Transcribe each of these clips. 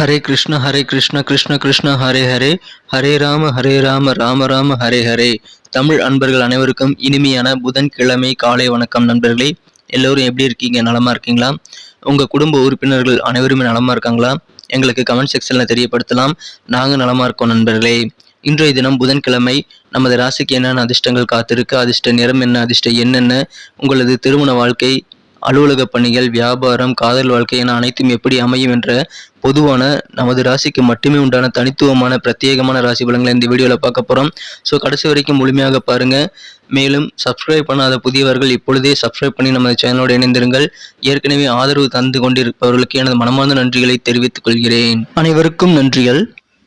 ஹரே கிருஷ்ண ஹரே கிருஷ்ண கிருஷ்ண கிருஷ்ண ஹரே ஹரே. ஹரே ராம ஹரே ராம ராம ராம ஹரே ஹரே. தமிழ் அன்பர்கள் அனைவருக்கும் இனிமையான புதன்கிழமை காலை வணக்கம் நண்பர்களே. எல்லோரும் எப்படி இருக்கீங்க? நலமா இருக்கீங்களா? உங்க குடும்ப உறுப்பினர்கள் அனைவருமே நலமா இருக்காங்களா? எங்களுக்கு கமெண்ட் செக்ஷன்ல தெரியப்படுத்தலாம். நாங்கள் நலமா இருக்கோம் நண்பர்களே. இன்றைய தினம் புதன்கிழமை. நமது ராசிக்கு என்னென்ன அதிர்ஷ்டங்கள் காத்திருக்கு? அதிர்ஷ்ட நிறம் என்ன? அதிர்ஷ்ட என்னென்ன உங்களது திருமண வாழ்க்கை அலுவலக பணிகள் வியாபாரம் காதல் வாழ்க்கை என அனைத்தும் எப்படி அமையும் என்ற பொதுவான நமது ராசிக்கு மட்டுமே உண்டான தனித்துவமான பிரத்யேகமான ராசி பலன்களை இந்த வீடியோவில் பார்க்க போகிறோம் ஸோ கடைசி வரைக்கும் முழுமையாக பாருங்கள் மேலும் சப்ஸ்கிரைப் பண்ணாத புதியவர்கள் இப்பொழுதே சப்ஸ்கிரைப் பண்ணி நமது சேனலோடு இணைந்திருங்கள். ஏற்கனவே ஆதரவு தந்து கொண்டிருப்பவர்களுக்கு எனது மனமார்ந்த நன்றிகளை தெரிவித்துக் கொள்கிறேன். அனைவருக்கும் நன்றிகள்.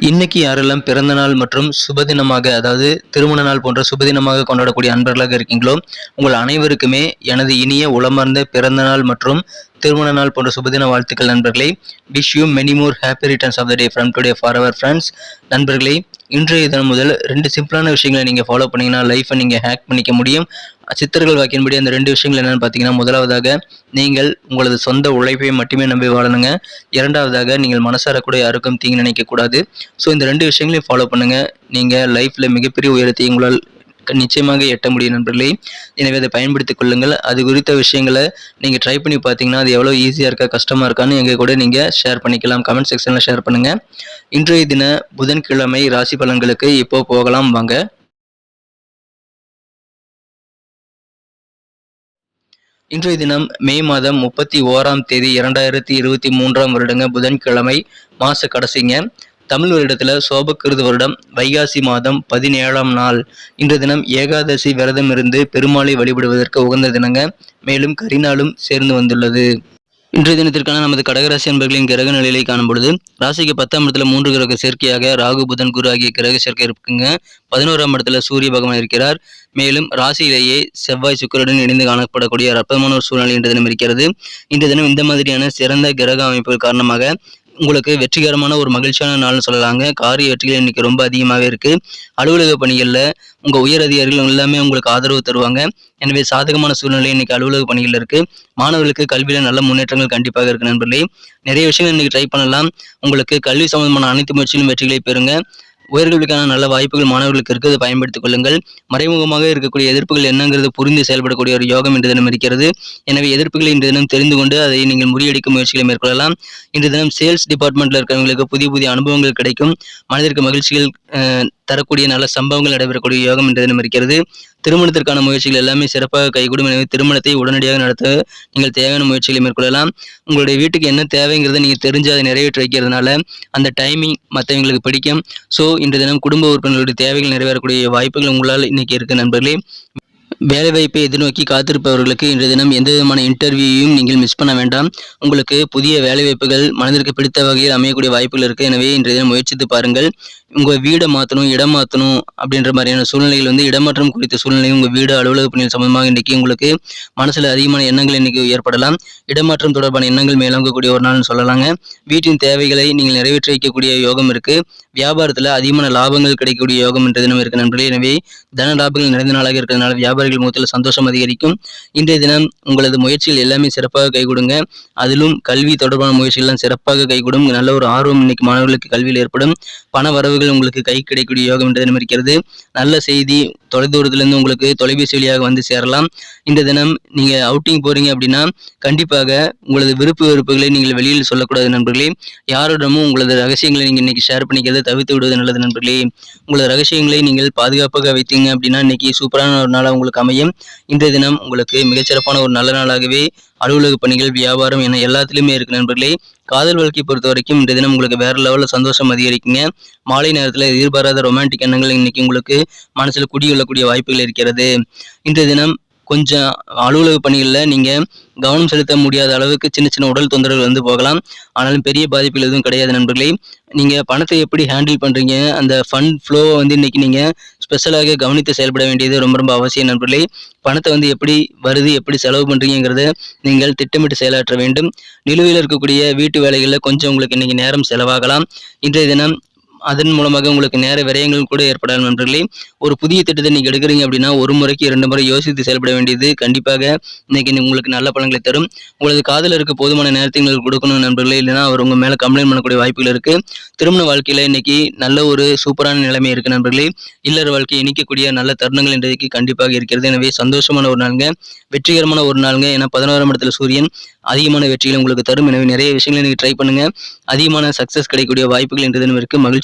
இன்னைக்கு யாரெல்லாம் பிறந்த நாள் மற்றும் சுபதினமாக அதாவது திருமண நாள் போன்ற சுபதினமாக கொண்டாடக்கூடிய அன்பர்களாக இருக்கீங்களோ உங்கள் அனைவருக்குமே எனது இனிய உளமார்ந்த பிறந்த நாள் மற்றும் திருமண நாள் போன்ற சுபதின வாழ்த்துக்கள் நண்பர்களே. Wish you many more happy returns of the day from today for our friends நண்பர்களே இன்றைய தினம் முதல் ரெண்டு சிம்பிளான விஷயங்களை நீங்கள் ஃபாலோ பண்ணிங்கன்னா லைஃப்பை நீங்கள் ஹேக் பண்ணிக்க முடியும். சித்தர்கள் வாக்கின்படி அந்த ரெண்டு விஷயங்கள் என்னென்னு பார்த்தீங்கன்னா முதலாவதாக நீங்கள் உங்களது சொந்த உழைப்பை மட்டுமே நம்பி வாழணுங்க. இரண்டாவதாக நீங்கள் மனசார கூட யாருக்கும் தீங்கு நினைக்கக்கூடாது. ஸோ இந்த ரெண்டு விஷயங்களையும் ஃபாலோ பண்ணுங்கள் நீங்கள் லைஃப்பில் மிகப்பெரிய உயரத்தை உங்களால் நிச்சயமாக எட்ட முடியும் நண்பர்களே. எனவே அதை பயன்படுத்திக் கொள்ளுங்கள். அது குறித்த விஷயங்களை நீங்கள் ட்ரை பண்ணி பார்த்தீங்கன்னா அது எவ்வளோ ஈஸியாக இருக்கா கஷ்டமாக இருக்கான்னு எங்கள் கூட நீங்கள் ஷேர் பண்ணிக்கலாம். கமெண்ட் செக்ஷனில் ஷேர் பண்ணுங்கள் இன்றைய தின புதன்கிழமை ராசி பலன்களுக்கு இப்போ போகலாம் வாங்க. இன்றைய தினம் மே மாதம் முப்பத்தி ஓராம் தேதி இரண்டாயிரத்தி இருபத்தி மூன்றாம் வருடங்க புதன்கிழமை மாச கடைசிங்க. தமிழ் வருடத்தில் சோபக்கிருது வருடம் வைகாசி மாதம் பதினேழாம் நாள். இன்று தினம் ஏகாதசி விரதம் இருந்து பெருமாளை வழிபடுவதற்கு உகந்த தினங்க மேலும் கரிநாளும் சேர்ந்து வந்துள்ளது. இன்றைய தினத்திற்கான நமது கடகராசி அன்பர்களின் கிரக நிலையை காணும் பொழுது ராசிக்கு பத்தாம் இடத்துல மூன்று கிரக சேர்க்கையாக ராகு புதன் குரு ஆகிய கிரக சேர்க்கை இருக்குங்க. பதினோராம் இடத்துல சூரிய பகவான் இருக்கிறார். மேலும் ராசியிலேயே செவ்வாய் சுக்கருடன் இணைந்து காணப்படக்கூடிய ரப்பமான ஒரு சூழ்நிலை இன்று தினம் இருக்கிறது. இன்று தினம் இந்த மாதிரியான சிறந்த கிரக அமைப்புகள் காரணமாக உங்களுக்கு வெற்றிகரமான ஒரு மகிழ்ச்சியான நாள்னு சொல்லலாங்க. காரிய வெற்றிகள் இன்னைக்கு ரொம்ப அதிகமாகவே இருக்கு. அலுவலக பணிகளில் உங்கள் உயர் அதிகாரிகள் எல்லாமே உங்களுக்கு ஆதரவு தருவாங்க. எனவே சாதகமான சூழ்நிலை இன்னைக்கு அலுவலக பணிகள் இருக்கு. மாணவர்களுக்கு கல்வியில் நல்ல முன்னேற்றங்கள் கண்டிப்பாக இருக்கு நண்பர்களே. நிறைய விஷயங்கள் இன்னைக்கு ட்ரை பண்ணலாம். உங்களுக்கு கல்வி சம்பந்தமான அனைத்து முயற்சியிலும் வெற்றிகளை பெறுங்க. உயர்கல்விக்கான நல்ல வாய்ப்புகள் மாணவர்களுக்கு இருக்குது பயன்படுத்திக் கொள்ளுங்கள். மறைமுகமாக இருக்கக்கூடிய எதிர்ப்புகள் என்னங்கிறது புரிந்து செயல்படக்கூடிய ஒரு யோகம் இன்று தினம் இருக்கிறது. எனவே எதிர்ப்புகளை இன்று தினம் தெரிந்து கொண்டு அதை நீங்கள் முறியடிக்கும் முயற்சிகளை மேற்கொள்ளலாம். இன்று தினம் சேல்ஸ் டிபார்ட்மெண்ட்ல இருக்கிறவங்களுக்கு புதிய புதிய அனுபவங்கள் கிடைக்கும். மனதிற்கு மகிழ்ச்சிகள் தரக்கூடிய நல்ல சம்பவங்கள் நடைபெறக்கூடிய யோகம் இன்று தினம் இருக்கிறது. திருமணத்திற்கான முயற்சிகள் எல்லாமே சிறப்பாக கைகூடும். எனவே திருமணத்தை உடனடியாக நடத்த நீங்கள் தேவையான முயற்சிகளை மேற்கொள்ளலாம். உங்களுடைய வீட்டுக்கு என்ன தேவைங்கிறத நீங்கள் தெரிஞ்சு அதை நிறைவேற்றி வைக்கிறதுனால அந்த டைமிங் மற்றவங்களுக்கு பிடிக்கும். ஸோ இன்று தினம் குடும்ப உறுப்பினர்களுடைய தேவைகள் நிறைவேறக்கூடிய வாய்ப்புகள் உங்களால் இன்னைக்கு இருக்கு நண்பர்களே. வேலைவாய்ப்பை எதிர்நோக்கி காத்திருப்பவர்களுக்கு இன்றைய தினம் எந்த விதமான இன்டர்வியூவையும் நீங்கள் மிஸ் பண்ண வேண்டாம். உங்களுக்கு புதிய வேலைவாய்ப்புகள் மனதிற்கு பிடித்த வகையில் அமையக்கூடிய வாய்ப்புகள் இருக்குது எனவே இன்றைய தினம் முயற்சித்து பாருங்கள். உங்கள் வீடை மாற்றணும் இடம் மாற்றணும் அப்படின்ற மாதிரியான சூழ்நிலைகள் வந்து இடமாற்றம் குறித்த சூழ்நிலை உங்கள் வீடு அலுவலக பணிகள் சம்பந்தமாக இன்றைக்கி உங்களுக்கு மனசில் அதிகமான எண்ணங்கள் இன்றைக்கி ஏற்படலாம். இடமாற்றம் தொடர்பான எண்ணங்கள் மேலோங்கக்கூடிய ஒரு நாள்னு சொல்லலாங்க. வீட்டின் தேவைகளை நீங்கள் நிறைவேற்றி வைக்கக்கூடிய யோகம் இருக்குது வியாபாரத்தில் அதிகமான லாபங்கள் கிடைக்கக்கூடிய யோகம் என்ற தினம் இருக்குது நண்பர்களே. எனவே தன லாபங்கள் நிறைந்த நாளாக இருக்கிறதுனால வியாபாரிகள் முகத்தில் சந்தோஷம் அதிகரிக்கும். இன்றைய தினம் உங்களது முயற்சிகள் எல்லாமே சிறப்பாக கைகொடுங்க. அதிலும் கல்வி தொடர்பான முயற்சிகள்லாம் சிறப்பாக கைகூடும். நல்ல ஒரு ஆர்வம் இன்னைக்கு மாணவர்களுக்கு கல்வியில் ஏற்படும். பண வரவுகள் உங்களுக்கு கை கிடைக்கக்கூடிய யோகம் என்ற தினம் இருக்கிறது நல்ல செய்தி தொலைதூரத்துலேருந்து உங்களுக்கு தொலைபேசி வழியாக வந்து சேரலாம். இந்த தினம் நீங்கள் அவுட்டிங் போகிறீங்க அப்படின்னா கண்டிப்பாக உங்களது விருப்பு வெறுப்புகளை நீங்கள் வெளியில் சொல்லக்கூடாது நண்பர்களே. யாரிடமும் உங்களது ரகசியங்களை நீங்கள் இன்னைக்கு ஷேர் பண்ணிக்கிறத தவிர்த்து விடுவது நல்லது நண்பர்களே. உங்களது ரகசியங்களை நீங்கள் பாதுகாப்பாக வைத்தீங்க அப்படின்னா இன்னைக்கு சூப்பரான ஒரு நாளாக உங்களுக்கு அமையும். இந்த தினம் உங்களுக்கு மிகச்சிறப்பான ஒரு நல்ல நாளாகவே அலுவலக பணிகள் வியாபாரம் என எல்லாத்துலேயுமே இருக்கு நண்பர்களே. காதல் வாழ்க்கை பொறுத்த வரைக்கும் இந்த தினம் உங்களுக்கு வேற லெவலில் சந்தோஷம் அதிகரிக்குங்க. மாலை நேரத்தில் எதிர்பாராத ரொமான்டிக் எண்ணங்கள் இன்னைக்கு உங்களுக்கு மனசில் குடியொள்ளக்கூடிய வாய்ப்புகள் இருக்கிறது. இந்த தினம் கொஞ்சம் அலுவலக பணிகளில் நீங்கள் கவனம் செலுத்த முடியாத அளவுக்கு சின்ன சின்ன உடல் தொந்தரவுகள் வந்து போகலாம். ஆனாலும் பெரிய பாதிப்புகள் எதுவும் கிடையாது நண்பர்களே. நீங்கள் பணத்தை எப்படி ஹேண்டில் பண்ணுறீங்க அந்த ஃபண்ட் ஃப்ளோவை வந்து இன்னைக்கு நீங்கள் ஸ்பெஷலாக கவனித்து செயல்பட வேண்டியது ரொம்ப ரொம்ப அவசியம் நண்பர்களே. பணத்தை வந்து எப்படி வருது எப்படி செலவு பண்ணுறீங்கிறத நீங்கள் திட்டமிட்டு செயலாற்ற வேண்டும். நிலுவையில் இருக்கக்கூடிய வீட்டு வேலைகளில் கொஞ்சம் உங்களுக்கு இன்னைக்கு நேரம் செலவாகலாம். இன்றைய தினம் அதன் மூலமாக உங்களுக்கு நேர விரயங்கள் கூட ஏற்படலாம் நண்பர்களே. ஒரு புதிய திட்டத்தை நீங்கள் எடுக்கிறீங்க அப்படின்னா ஒரு முறைக்கு இரண்டு முறை யோசித்து செயல்பட வேண்டியது கண்டிப்பாக இன்னைக்கு உங்களுக்கு நல்ல பலன்களை தரும். உங்களது காதல இருக்க போதுமான நேரத்தை உங்களுக்கு கொடுக்கணும் நண்பர்களே. இல்லைன்னா அவர் உங்கள் மேலே கம்ப்ளைண்ட் பண்ணக்கூடிய வாய்ப்புகள் இருக்கு. திருமண வாழ்க்கையில் இன்னைக்கு நல்ல ஒரு சூப்பரான நிலைமை இருக்கு நண்பர்களே. இல்லற வாழ்க்கையை இணைக்கக்கூடிய நல்ல தருணங்கள் இன்றைக்கு கண்டிப்பாக இருக்கிறது. எனவே சந்தோஷமான ஒரு நாளுங்க. வெற்றிகரமான ஒரு நாளுங்க. ஏன்னா பதினோராம் இடத்துல சூரியன் அதிகமான வெற்றிகளை உங்களுக்கு தரும். எனவே நிறைய விஷயங்களை நீங்கள் ட்ரை பண்ணுங்க. அதிகமான சக்ஸஸ் கிடைக்கக்கூடிய வாய்ப்புகள் இன்றைய தினம் இருக்கு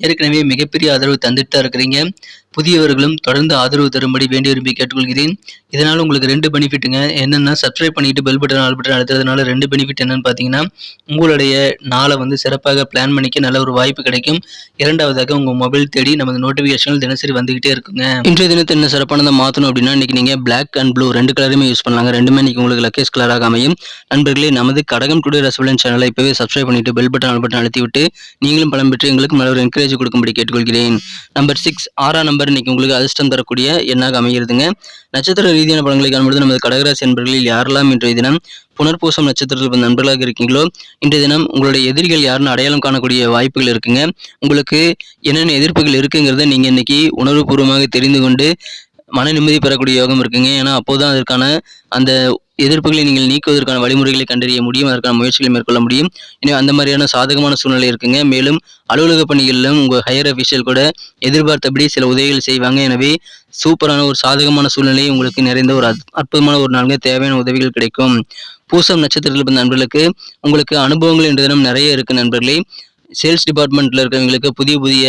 ஏற்கனவே மிகப்பெரிய ஆதரவு தந்துட்டு தான் இருக்கிறீங்க. புதியவர்களும் தொடர்ந்து ஆதரவு தரும்படி வேண்டி விரும்பி கேட்டுக்கொள்கிறேன். இதனால் உங்களுக்கு ரெண்டு பெனிஃபிட்டுங்க என்னென்னா சப்ஸ்கிரைப் பண்ணிட்டு பெல் பட்டன் ஆல் பட்டன் அழுத்துறதுனால ரெண்டு பெனிஃபிட் என்னன்னு பார்த்தீங்கன்னா உங்களுடைய நாளை வந்து சிறப்பாக பிளான் பண்ணிக்க நல்ல ஒரு வாய்ப்பு கிடைக்கும். இரண்டாவதாக உங்கள் மொபைல் தேடி நமது நோட்டிஃபிகேஷன் தினசரி வந்துகிட்டே இருக்குங்க. இன்றைய தினத்தை என்ன சிறப்பானதை மாற்றணும் அப்படின்னா இன்றைக்கி நீங்கள் பிளாக் அண்ட் ப்ளூ ரெண்டு கலருமே யூஸ் பண்ணலாங்க. ரெண்டுமே இன்றைக்கி உங்களுக்கு லக்கேஸ் கலராக அமையும். நண்பர்களே நமது கடகம் டுடே ரசவலன் சேனலை இப்போவே சப்ஸ்கிரைப் பண்ணிட்டு பெல் பட்டன் ஆல் பட்டன் அழுத்தி விட்டு நீங்களும் பலம் பெற்று எங்களுக்கு நல்ல ஒரு என்கரேஜ் கொடுக்கும்படி கேட்டுக்கொள்கிறேன். நம்பர் சிக்ஸ் ஆறாம் நம்பர் இன்னைக்கு உங்களுக்கு அதிர்ஷ்டம் தரக்கூடிய எண்ணாக அமைகிறதுங்க. நட்சத்திர ரீதியான படங்களை காணும்போது நமது கடகராசி என்பர்களில் யாரெல்லாம் இன்றைய தினம் புனர்பூசம் நட்சத்திரத்தில் நண்பர்களாக இருக்கீங்களோ இன்றைய தினம் உங்களுடைய எதிரிகள் யாருன்னு அடையாளம் காணக்கூடிய வாய்ப்புகள் இருக்குங்க. உங்களுக்கு என்னென்ன எதிர்ப்புகள் இருக்குங்கிறத நீங்கள் இன்னைக்கு உணர்வுபூர்வமாக தெரிந்து கொண்டு மன நிம்மதி பெறக்கூடிய யோகம் இருக்குங்க. ஏன்னா அப்போதான் அதற்கான அந்த எதிர்ப்புகளை நீங்கள் நீக்குவதற்கான வழிமுறைகளை கண்டறிய முடியும். அதற்கான முயற்சிகளை மேற்கொள்ள முடியும். எனவே அந்த மாதிரியான சாதகமான சூழ்நிலை இருக்குங்க. மேலும் அலுவலக பணிகளிலும் உங்கள் ஹையர் அஃபிஷியல் கூட எதிர்பார்த்தபடி சில உதவிகள் செய்வாங்க. எனவே சூப்பரான ஒரு சாதகமான சூழ்நிலை உங்களுக்கு நிறைந்த ஒரு அற்புதமான ஒரு நாளுங்க. தேவையான உதவிகள் கிடைக்கும். பூசம் நட்சத்திரத்தில் பிறந்த நண்பர்களுக்கு உங்களுக்கு அனுபவங்கள் இன்று தினம் நிறைய இருக்கு நண்பர்களே. சேல்ஸ் டிபார்ட்மெண்ட்டில் இருக்கிறவங்களுக்கு புதிய புதிய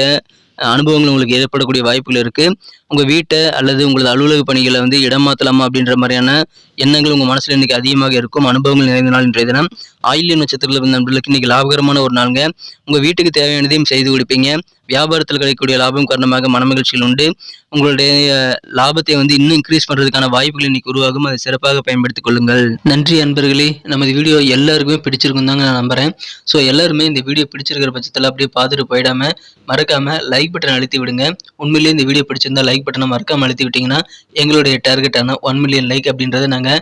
அனுபவங்கள் உங்களுக்கு ஏற்படக்கூடிய வாய்ப்புகள் இருக்குது உங்கள் வீட்டை அல்லது உங்களது அலுவலக பணிகளை வந்து இடம் மாற்றலாமா அப்படின்ற மாதிரியான எண்ணங்கள் உங்கள் மனசில் இன்னைக்கு அதிகமாக இருக்கும். அனுபவங்கள் நிறைந்த நாள் இன்றைய தினம். ஆயில்ய நட்சத்திரத்தில் இருந்த நண்பர்களுக்கு இன்னைக்கு லாபகரமான ஒரு நாளுங்க. உங்கள் வீட்டுக்கு தேவையானதையும் செய்து கொடுப்பீங்க. வியாபாரத்தில் கிடைக்கக்கூடிய லாபம் காரணமாக மனமகிழ்ச்சிகள் உண்டு. உங்களுடைய லாபத்தை வந்து இன்னும் இன்க்ரீஸ் பண்ணுறதுக்கான வாய்ப்புகள் இன்னைக்கு உருவாகும். அதை சிறப்பாக பயன்படுத்திக் கொள்ளுங்கள். நன்றி அன்பர்களே. நமது வீடியோ எல்லாருக்குமே பிடிச்சிருக்கும் தாங்க நான் நம்புறேன். ஸோ எல்லாருமே இந்த வீடியோ பிடிச்சிருக்கிற பட்சத்தில் அப்படியே பார்த்துட்டு போயிடாம மறக்காம லைக் பட்டன் அழுத்தி விடுங்க. உண்மையிலேயே இந்த வீடியோ பிடிச்சிருந்தா லைக் பட்டனை மறக்காம அழுத்தி விட்டீங்கன்னா எங்களுடைய டார்கெட்டான ஒன் மில்லியன் லைக் அப்படின்றத நாங்கள்